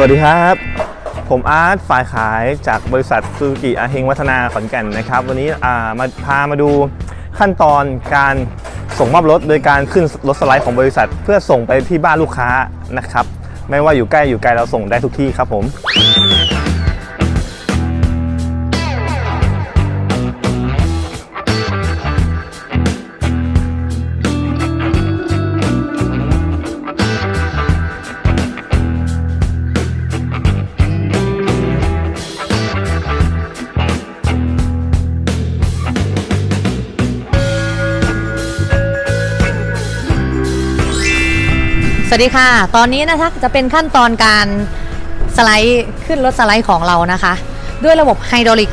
สวัสดีครับ ผมอาร์ตฝ่ายขายจากบริษัทซูซูกิอาเฮงวัฒนาขอนแก่นนะครับ วันนี้มาพามาดูขั้นตอนการส่งมอบรถโดยการขึ้นรถสไลด์ของบริษัท เพื่อส่งไปที่บ้านลูกค้านะครับ ไม่ว่าอยู่ใกล้อยู่ไกลเราส่งได้ทุกที่ครับผม สวัสดีค่ะ ตอนนี้นะคะจะเป็นขั้นตอนการสไลด์ขึ้นรถสไลด์ของเรานะคะ ด้วยระบบไฮดรอลิก